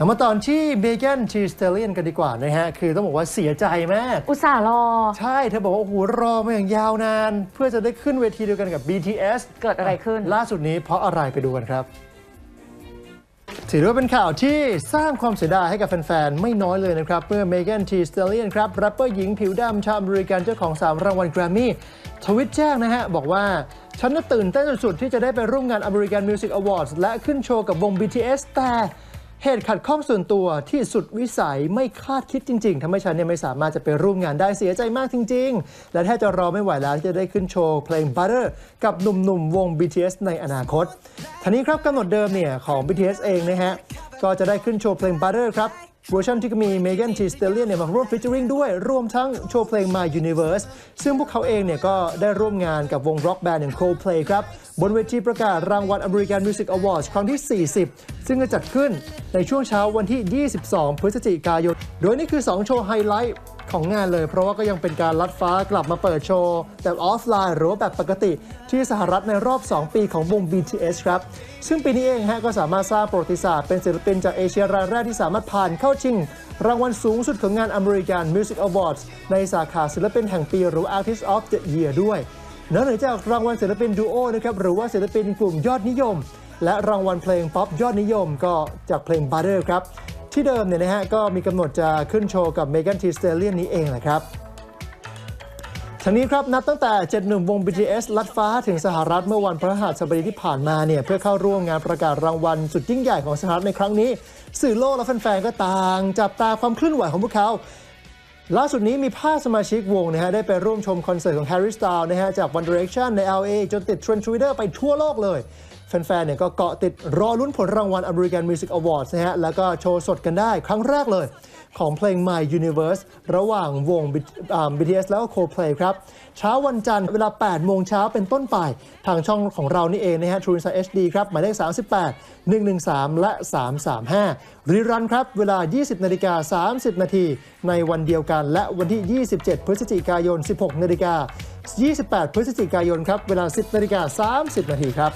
เรามาตอนที่เบเกนชีสเตเลียนกันดีกว่านะฮะ คือต้องบอกว่าเสียใจมาก อุตส่าห์รอ ใช่ เธอบอกว่า โอ้โห รอมาอย่างยาวนาน เพื่อจะได้ขึ้นเวทีเดียวกันกับ BTS เกิดอะไรขึ้น ล่าสุดนี้เพราะอะไรไปดูกันครับถือว่าเป็นข่าวที่สร้างความเสียดายให้กับแฟนๆ ไม่น้อยเลยนะครับ เมื่อเมแกนทีสเตเลียนครับแรปเปอร์หญิงผิวดำชาวอเมริกันเจ้าของ 3 รางวัลแกรมมี่ ทวิตแจ้งนะฮะ บอกว่า ฉันน่ะตื่นเต้นสุดๆ ที่จะได้ไปร่วมงาน American Music Awards และขึ้นโชว์กับวง BTS แต่ เหตุขัดข้องส่วนตัวที่สุดวิสัยไม่คาดคิดจริง ๆทำให้ฉันเนี่ยไม่สามารถจะไปร่วมงานได้เสียใจมากจริง ๆ และแทบจะรอไม่ไหวแล้วที่จะได้ขึ้นโชว์เพลง Butter กับหนุ่มๆ วง BTS ในอนาคตทีนี้ครับกำหนดเดิมเนี่ยของ BTS เองนะฮะก็จะได้ขึ้นโชว์เพลง Butter ครับ เวอร์ชันที่มีเมแกนทีสเตเลียนเนี่ยมาร่วมฟิชเจอริงด้วย รวมทั้งโชว์เพลง My Universe ซึ่งพวกเขาเองเนี่ยก็ได้ร่วมงานกับวงร็อกแบนด์อย่าง Coldplay ครับ บนเวทีประกาศรางวัล American Music Awards ครั้งที่ 40 ซึ่งจะจัดขึ้นในช่วงเช้าวันที่ 22 พฤศจิกายน โดยนี่คือ 2 โชว์ไฮไลท์ ของงานเลย เพราะว่าก็ยังเป็นการลัดฟ้ากลับมาเปิดโชว์แบบออฟไลน์ หรือว่าแบบปกติที่สหรัฐในรอบ 2 ปีของวง BTS ครับ ซึ่งปีนี้เองฮะก็สามารถสร้างประวัติศาสตร์เป็นศิลปินจากเอเชียรายแรกที่สามารถผ่านเข้าชิง รางวัลสูงสุดของงาน American Music Awards ในสาขาศิลปินแห่งปีหรือ Artist of the Year ด้วยนอกจากรางวัลศิลปินดูโอนะครับหรือว่าศิลปินกลุ่มยอดนิยม และรางวัลเพลงป๊อปยอดนิยมก็จากเพลง Butter ครับ ที่เดิมเนี่ยนะฮะก็มีกำหนดจะขึ้นโชว์กับ Megan Thee Stallion นี้เองแหละครับทั้งนี้ครับ นับตั้งแต่ 7 หนุ่มวง BTS ลัดฟ้าถึงสหรัฐเมื่อวันพฤหัสบดีที่ผ่านมาเนี่ยเพื่อเข้าร่วมงานประกาศรางวัลสุดยิ่งใหญ่ของสหรัฐในครั้งนี้ สื่อโลกและแฟนๆก็ต่าง จับตาความเคลื่อนไหวของพวกเขา ล่าสุดนี้มีภาพสมาชิกวงนะฮะได้ไปร่วมชมคอนเสิร์ตของ Harry Styles นะฮะจาก One Direction ใน LA จนติดเทรนด์ Twitter ไปทั่วโลกเลย แฟนๆเนี่ยก็เกาะติดรอลุ้นผลรางวัล American Music Awards นะฮะ แล้วก็โชว์สดกันได้ครั้งแรกเลยของเพลง My Universe ระหว่างวง BTS แล้วก็ Coldplay ครับ เช้าวันจันทร์เวลา 8 โมงเช้าเป็นต้นไป ทางช่องของเรานี่เองนะฮะ True Insight HD ครับ หมายเลข 38 113 และ 335 รีรันครับ เวลา 20 นาฬิกา 30 นาที ในวันเดียวกัน และวันที่ 27 พฤศจิกายน 16 นาฬิกา 28 พฤศจิกายนครับ เวลา 10 นาฬิกา 30 นาทีครับ